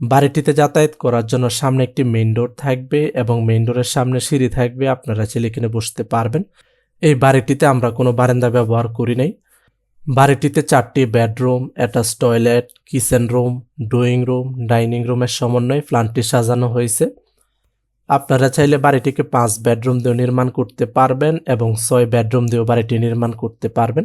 বাড়িটিতে যাতায়াত করার জন্য সামনে একটি মেইন ডোর থাকবে এবং মেইন ডোরের সামনে সিঁড়ি থাকবে, আপনারা ছেলে এখানে বসতে পারবেন। এই বাড়িটিতে আমরা কোনো বারান্দা ব্যবহার করি নাই। বাড়িটিতে চারটি bedroom attach toilet kitchen room drawing room dining রুমের সমন্বয়ে প্ল্যানটি সাজানো হয়েছে। আপনারা চাইলে বাড়িটিকে পাঁচ বেডরুম দিয়েও নির্মাণ করতে পারবেন এবং ছয় বেডরুম দিয়েও বাড়িটি নির্মাণ করতে পারবেন।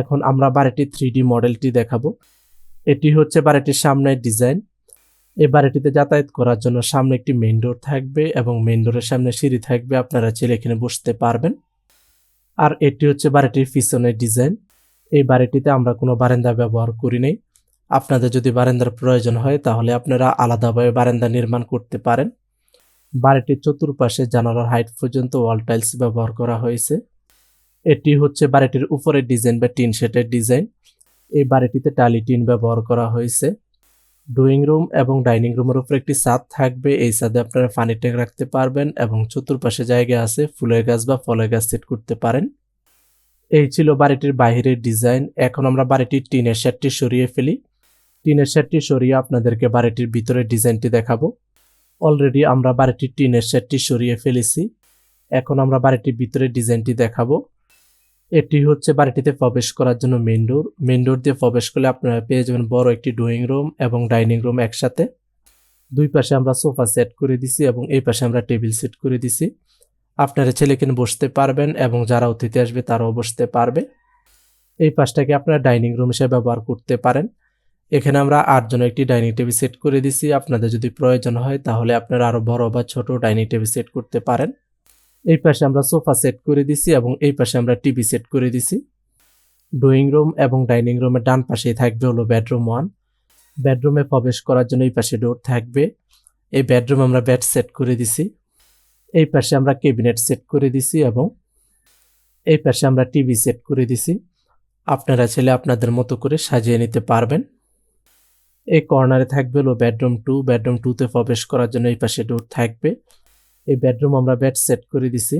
এখন আমরা বাড়িটির থ্রি মডেলটি দেখাবো। এটি হচ্ছে বাড়িটির সামনের ডিজাইন। এই বাড়িটিতে যাতায়াত করার জন্য সামনে একটি মেইন ডোর থাকবে এবং মেইন ডোরের সামনে সিঁড়ি থাকবে, আপনারা চাইলে এখানে বসতে পারবেন। আর এটি হচ্ছে বাড়িটির পিছনের ডিজাইন। এই বাড়িটিতে আমরা কোনো বারান্দা ব্যবহার করি নাই। আপনাদের যদি বারান্দার প্রয়োজন হয়, তাহলে আপনারা আলাদাভাবে বারান্দা নির্মাণ করতে পারেন। বাড়িটির চতুর্পাশে জানালার হাইট পর্যন্ত ওয়াল টাইলস ব্যবহার করা হয়েছে। এটি হচ্ছে বাড়িটির উপরের ডিজাইন বা টিন শেটের ডিজাইন। এই বাড়িটিতে টালি টিন ব্যবহার করা হয়েছে। ড্রয়িং রুম এবং ডাইনিং রুমের উপর একটি ছাদ থাকবে। এই ছাদে আপনারা পানি ট্যাঙ্ক রাখতে পারবেন এবং চতুর্পাশে জায়গা আছে, ফুলের গাছ বা ফলের গাছ সেট করতে পারেন। এই ছিল বাড়িটির বাহিরের ডিজাইন। এখন আমরা বাড়িটির টিনের শেডটি সরিয়ে ফেলি। টিনের শেডটি সরিয়ে আপনাদেরকে বাড়িটির ভিতরের ডিজাইনটি দেখাবো। অলরেডি আমরা বাড়িটির টিনের শেডটি সরিয়ে ফেলেছি। এখন আমরা বাড়িটির ভিতরের ডিজাইনটি দেখাবো। এটি হচ্ছে বাড়িটিতে প্রবেশ করার জন্য মেন ডোর মেন ডোর দিয়ে প্রবেশ করলে আপনারা পেয়ে যাবেন বড় একটি ড্রয়িং রুম এবং ডাইনিং রুম একসাথে। দুই পাশে আমরা সোফা সেট করে দিছি এবং এই পাশে আমরা টেবিল সেট করে দিছি। আপনারা ছেলে কিনে বসতে পারবেন এবং যারা অতিথি আসবে তারাও বসতে পারবে। এই পাশটাকে আপনারা ডাইনিং রুম হিসেবে ব্যবহার করতে পারেন। এখানে আমরা আটজন একটি ডাইনিং টেবিল সেট করে দিছি। আপনাদের যদি প্রয়োজন হয় তাহলে আপনারা আরও বড় বা ছোট ডাইনিং টেবিল সেট করতে পারেন। এই পাশে আমরা সোফা সেট করে দিছি এবং এই পাশে আমরা টিভি সেট করে দিছি। ড্রয়িং রুম এবং ডাইনিং রুমের ডান পাশেই থাকবে হলো বেডরুম ওয়ান। বেডরুমে প্রবেশ করার জন্য এই পাশে ডোর থাকবে। এই বেডরুম আমরা বেড সেট করে দিছি। এই পাশে আমরা ক্যাবিনেট সেট করে দিছি এবং এই পাশে আমরা টিভি সেট করে দিছি। আপনারা ছেলে আপনাদের মতো করে সাজিয়ে নিতে পারবেন। এই কর্নারে থাকবে হলো বেডরুম টু। বেডরুম টুতে প্রবেশ করার জন্য এই পাশে ডোর থাকবে। এই বেডরুম আমরা বেড সেট করে দিছি।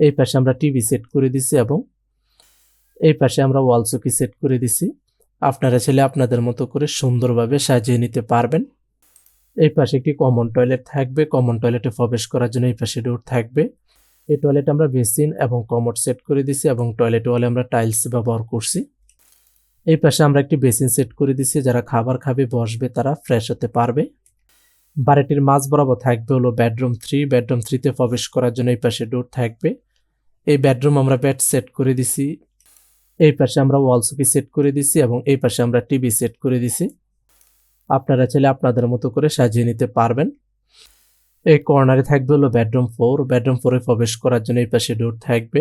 এই পাশে আমরা টিভি সেট করে দিছি এবং এই পাশে আমরা ওয়াল চকি সেট করে দিছি। আপনারা ছেলে আপনাদের মতো করে সুন্দরভাবে সাজিয়ে নিতে পারবেন। এই পাশে একটি কমন টয়লেট থাকবে। কমন টয়লেটে প্রবেশ করার জন্য এই পাশে ডোর থাকবে। এই টয়লেট আমরা বেসিন এবং কমোড সেট করে দিছি এবং টয়লেট ওয়ালে আমরা টাইলস ব্যবহার করছি। এই পাশে আমরা একটি বেসিন সেট করে দিছি। যারা খাবার খাবে, বসবে, তারা ফ্রেশ হতে পারবে। বাড়িটির মাঝ বরাবর থাকবে হলো বেডরুম থ্রি বেডরুম থ্রিতে প্রবেশ করার জন্য এই পাশে ডোর থাকবে। এই বেডরুম আমরা বেড সেট করে দিছি। এই পাশে আমরা ওয়াল সুকি সেট করে দিছি এবং এই পাশে আমরা টিভি সেট করে দিছি। আপনারা চাইলে আপনাদের মতো করে সাজিয়ে নিতে পারবেন। এই কর্নারে থাকবে হলো বেডরুম ফোর বেডরুম ফোরে প্রবেশ করার জন্য এই পাশে ডোর থাকবে।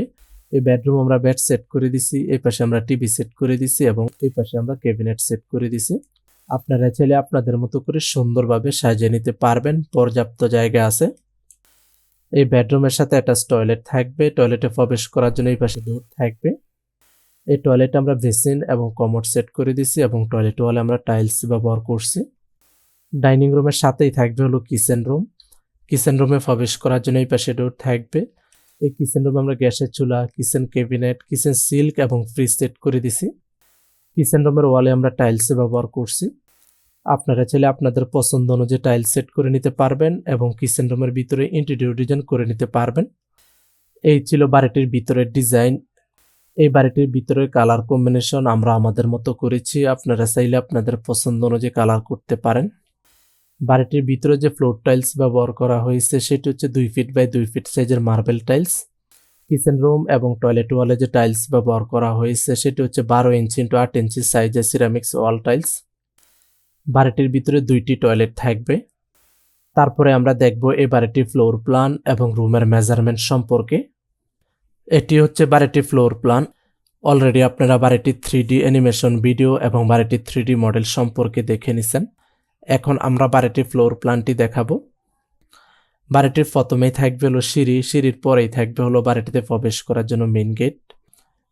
এই বেডরুম আমরা বেড সেট করে দিছি, এই পাশে আমরা টিভি সেট করে দিছি এবং এই পাশে আমরা ক্যাবিনেট সেট করে দিছি। আপনারা চাইলে আপনাদের মতো করে সুন্দরভাবে সাজিয়ে নিতে পারবেন, পর্যাপ্ত জায়গা আছে। এই বেডরুমের সাথে অ্যাটাচ টয়লেট থাকবে। টয়লেটে প্রবেশ করার জন্য এই পাশে ডোর থাকবে। এই টয়লেট আমরা বেসিন এবং কমোড সেট করে দিছি এবং টয়লেট ওয়ালে আমরা টাইলস ব্যবহার করছি। ডাইনিং রুমের সাথেই থাকবে হলো কিচেন রুম কিচেন রুমে প্রবেশ করার জন্য এই পাশে ডোর থাকবে। এই কিচেন রুমে আমরা গ্যাসের চুলা কিচেন ক্যাবিনেট কিচেন সিল্ক এবং ফ্রিজ সেট করে দিছি কিচেন রুমের ওয়ালে আমরা টাইলস ব্যবহার করছি। আপনারা চাইলে আপনাদের পছন্দ অনুযায়ী টাইল সেট করে নিতে পারবেন এবং কিচেন রুমের ভিতরে ইন্টেরিয়র ডিজাইন করে নিতে পারবেন। এই ছিল বাড়িটির ভিতরের ডিজাইন এই বাড়িটির ভিতরে কালার কম্বিনেশন আমরা আমাদের মতো করেছি। আপনারা চাইলে আপনাদের পছন্দ অনুযায়ী কালার করতে পারেন। বাড়িটির ভিতরে যে ফ্লোর টাইলস ব্যবহার করা হয়েছে, সেটি হচ্ছে দুই ফিট বাই দুই ফিট সাইজের মার্বেল টাইলস কিচেন রুম এবং টয়লেট ওয়ালে যে টাইলস ব্যবহার করা হয়েছে, সেটি হচ্ছে বারো ইঞ্চি ইন্টু আট ইঞ্চি সাইজের সিরামিক্স ওয়াল টাইলস বাড়িটির ভিতরে দুইটি টয়লেট থাকবে। তারপরে আমরা দেখব এই বাড়িটির ফ্লোর প্ল্যান এবং রুমের মেজারমেন্ট সম্পর্কে। এটি হচ্ছে বাড়িটির ফ্লোর প্ল্যান অলরেডি আপনারা বাড়িটির থ্রি ডি অ্যানিমেশন ভিডিও এবং বাড়িটির থ্রি ডি মডেল সম্পর্কে দেখে নিছেন। এখন আমরা বাড়িটির ফ্লোর প্ল্যানটি দেখাবো। বাড়িটির প্রথমেই থাকবে হলো সিঁড়ি, সিঁড়ির পরেই থাকবে হলো বাড়িটিতে প্রবেশ করার জন্য মেন গেট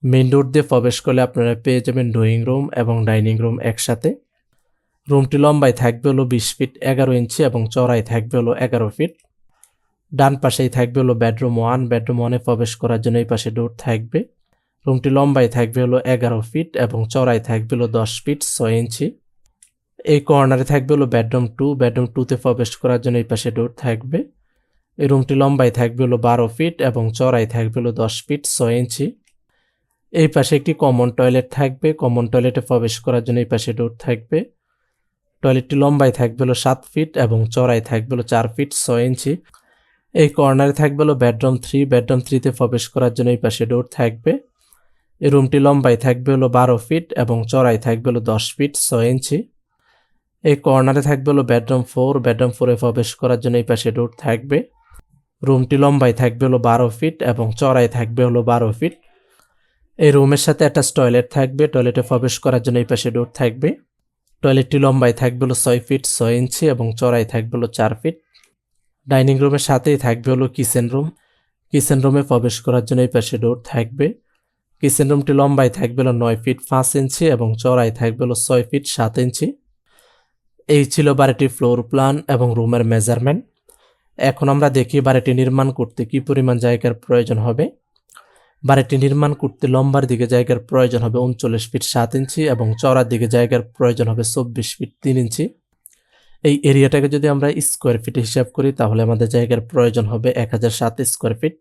মেন ডোর দিয়ে প্রবেশ করলে আপনারা পেয়ে যাবেন ড্রয়িং রুম এবং ডাইনিং রুম একসাথে। রুমটি লম্বায় থাকবে হলো বিশ ফিট এগারো ইঞ্চি এবং চড়াই থাকবে হলো এগারো ফিট ডান পাশেই থাকবে হলো বেডরুম ওয়ান বেডরুম ওয়ানে প্রবেশ করার জন্য এই পাশে ডোর থাকবে। রুমটি লম্বায় থাকবে হলো এগারো ফিট এবং চড়াই থাকবে হলো দশ ফিট ছয় ইঞ্চি। এই কর্নারে থাকবে হলো বেডরুম টু বেডরুম টুতে প্রবেশ করার জন্য এই পাশে ডোর থাকবে। এই রুমটি লম্বায় থাকবে হলো বারো ফিট এবং চড়াই থাকবে হলো দশ ফিট ছয় ইঞ্চি এই পাশে একটি কমন টয়লেট থাকবে। কমন টয়লেটে প্রবেশ করার জন্য এই পাশে ডোর থাকবে। টয়লেটটি লম্বায় থাকবে হলো সাত ফিট এবং চড়াই থাকবে হলো চার ফিট ছয় ইঞ্চি এই কর্নারে থাকবে হলো বেডরুম থ্রি বেডরুম থ্রিতে প্রবেশ করার জন্য এই পাশে ডোর থাকবে। এই রুমটি লম্বায় থাকবে হলো বারো ফিট এবং চড়াই থাকবে হলো দশ ফিট ছয় ইঞ্চি এই কর্নারে থাকবে হলো বেডরুম ফোর বেডরুম ফোরে প্রবেশ করার জন্য এই পাশে ডোর থাকবে। রুমটি লম্বায় থাকবে হলো বারো ফিট এবং চড়াই থাকবে হলো বারো ফিট। এই রুমের সাথে একটা টয়লেট থাকবে। টয়লেটে প্রবেশ করার জন্য এই পাশে ডোর থাকবে। টয়লেটটি লম্বায় থাকবে হলো ছয় ফিট, ছয় ইঞ্চি এবং চড়াই থাকবে হলো চার ফিট। ডাইনিং রুমের সাথেই থাকবে হলো কিচেন রুম কিচেন রুমে প্রবেশ করার জন্য এই পাশে ডোর থাকবে। কিচেন রুমটি লম্বায় থাকবে হলো নয় ফিট, পাঁচ ইঞ্চি এবং চড়াই থাকবে হলো ছয় ফিট, সাত ইঞ্চি। এই ছিল বাড়িটির ফ্লোর প্ল্যান এবং রুমের মেজারমেন্ট এখন আমরা দেখি বাড়িটি নির্মাণ করতে কি পরিমাণ জায়গার প্রয়োজন হবে। বাড়িটি নির্মাণ করতে লম্বার দিকে জায়গার প্রয়োজন হবে উনচল্লিশ ফিট সাত ইঞ্চি এবং চড়ার দিকে জায়গার প্রয়োজন হবে চব্বিশ ফিট তিন ইঞ্চি। এই এরিয়াটাকে যদি আমরা স্কোয়ার ফিট হিসাব করি, তাহলে আমাদের জায়গার প্রয়োজন হবে এক হাজার সাত স্কোয়ার ফিট।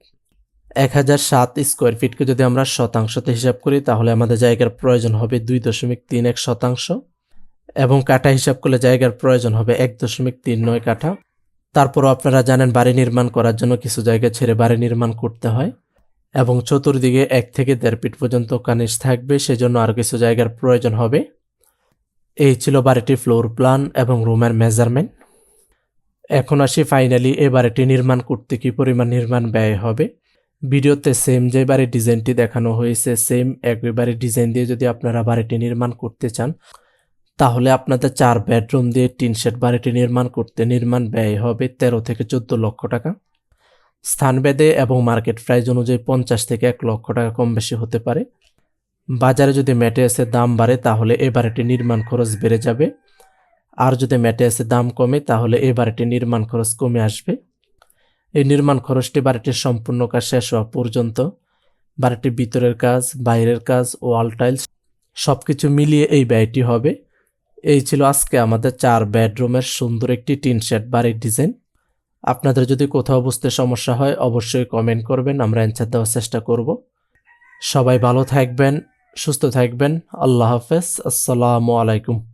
এক হাজার সাত স্কোয়ার ফিটকে যদি আমরা শতাংশতে হিসাব করি, তাহলে আমাদের জায়গার প্রয়োজন হবে দুই দশমিক তিন এক শতাংশ এবং কাঠা হিসাব করলে জায়গার প্রয়োজন হবে এক দশমিক তিন নয় কাঠা। তারপরও আপনারা জানেন বাড়ি নির্মাণ করার জন্য কিছু জায়গা ছেড়ে বাড়ি নির্মাণ করতে হয় এবং চতুর্দিকে এক থেকে দেড় ফিট পর্যন্ত কানিস থাকবে, সেজন্য আরও কিছু জায়গার প্রয়োজন হবে। এই ছিল বাড়িটির ফ্লোর প্ল্যান এবং রুমের মেজারমেন্ট। এখন আসি ফাইনালি এ বাড়িটি নির্মাণ করতে কি পরিমাণ নির্মাণ ব্যয় হবে। ভিডিওতে সেম যে বাড়ির ডিজাইনটি দেখানো হয়েছে, সেম একই বাড়ির ডিজাইন দিয়ে যদি আপনারা বাড়িটি নির্মাণ করতে চান তাহলে আপনাদের চার বেডরুম দিয়ে টিন শেড বাড়িটি নির্মাণ করতে নির্মাণ ব্যয় হবে তেরো থেকে চোদ্দ লক্ষ টাকা। স্থানভেদে এবং মার্কেট প্রাইস অনুযায়ী পঞ্চাশ থেকে এক লক্ষ টাকা কম বেশি হতে পারে। বাজারে যদি ম্যাটেরিয়ালসের দাম বাড়ে, তাহলে এ বাড়িটি নির্মাণ খরচ বেড়ে যাবে। আর যদি ম্যাটেরিয়ালসের দাম কমে, তাহলে এ বাড়িটির নির্মাণ খরচ কমে আসবে। এই নির্মাণ খরচটি বাড়িটির সম্পূর্ণ কাজ শেষ হওয়া পর্যন্ত। বাড়িটির ভিতরের কাজ, বাইরের কাজ ওয়াল টাইলস সব কিছু মিলিয়ে এই ব্যয়টি হবে। এই ছিল আজকে আমাদের চার বেডরুমের সুন্দর একটি টিন শেড বাড়ির ডিজাইন। আপনাদের যদি কোথাও বুঝতে সমস্যা হয়, অবশ্যই কমেন্ট করবেন, আমরা অ্যান্সার দেওয়ার চেষ্টা করব। সবাই ভালো থাকবেন, সুস্থ থাকবেন, আল্লাহ হাফেজ, আসসালামু আলাইকুম।